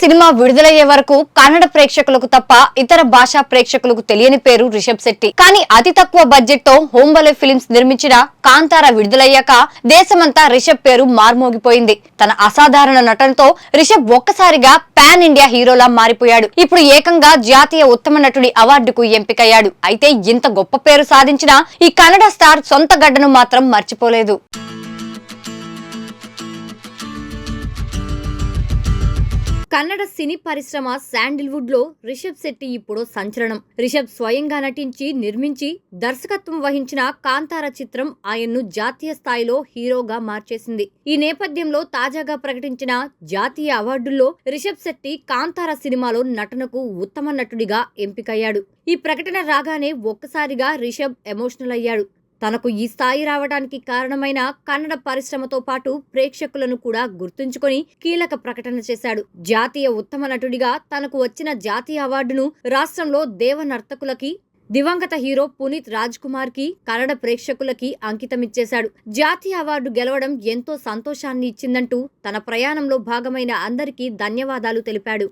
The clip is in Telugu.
సినిమా విడుదలయ్యే వరకు కన్నడ ప్రేక్షకులకు తప్ప ఇతర భాషా ప్రేక్షకులకు తెలియని పేరు రిషబ్ శెట్టి. కానీ అతి తక్కువ బడ్జెట్తో హోంబలే ఫిలిమ్స్ నిర్మించిన కాంతార విడుదలయ్యాక దేశమంతా రిషబ్ పేరు మార్మోగిపోయింది. తన అసాధారణ నటనతో రిషబ్ ఒక్కసారిగా పాన్ ఇండియా హీరోలా మారిపోయాడు. ఇప్పుడు ఏకంగా జాతీయ ఉత్తమ నటుడి అవార్డుకు ఎంపికయ్యాడు. అయితే ఇంత గొప్ప పేరు సాధించిన ఈ కన్నడ స్టార్ సొంత గడ్డను మాత్రం మర్చిపోలేదు. కన్నడ సినీ పరిశ్రమ శాండిల్వుడ్లో రిషబ్ శెట్టి ఇప్పుడు సంచలనం. రిషబ్ స్వయంగా నటించి నిర్మించి దర్శకత్వం వహించిన కాంతార చిత్రం ఆయన్ను జాతీయ స్థాయిలో హీరోగా మార్చేసింది. ఈ నేపథ్యంలో తాజాగా ప్రకటించిన జాతీయ అవార్డుల్లో రిషబ్ శెట్టి కాంతార సినిమాలో నటనకు ఉత్తమ నటుడిగా ఎంపికయ్యాడు. ఈ ప్రకటన రాగానే ఒక్కసారిగా రిషబ్ ఎమోషనల్ అయ్యాడు తనకు ఈ స్థాయి రావడానికి కారణమైన కన్నడ పరిశ్రమతో పాటు ప్రేక్షకులను కూడా గుర్తుంచుకొని కీలక ప్రకటన చేశాడు. జాతీయ ఉత్తమ నటుడిగా తనకు వచ్చిన జాతీయ అవార్డును రాష్ట్రంలో దేవ నర్తకులకి దివంగత హీరో పునీత్ రాజ్ కుమార్కి కన్నడ ప్రేక్షకులకి అంకితమిచ్చేశాడు. జాతీయ అవార్డు గెలవడం ఎంతో సంతోషాన్ని ఇచ్చిందంటూ తన ప్రయాణంలో భాగమైన అందరికీ ధన్యవాదాలు తెలిపాడు.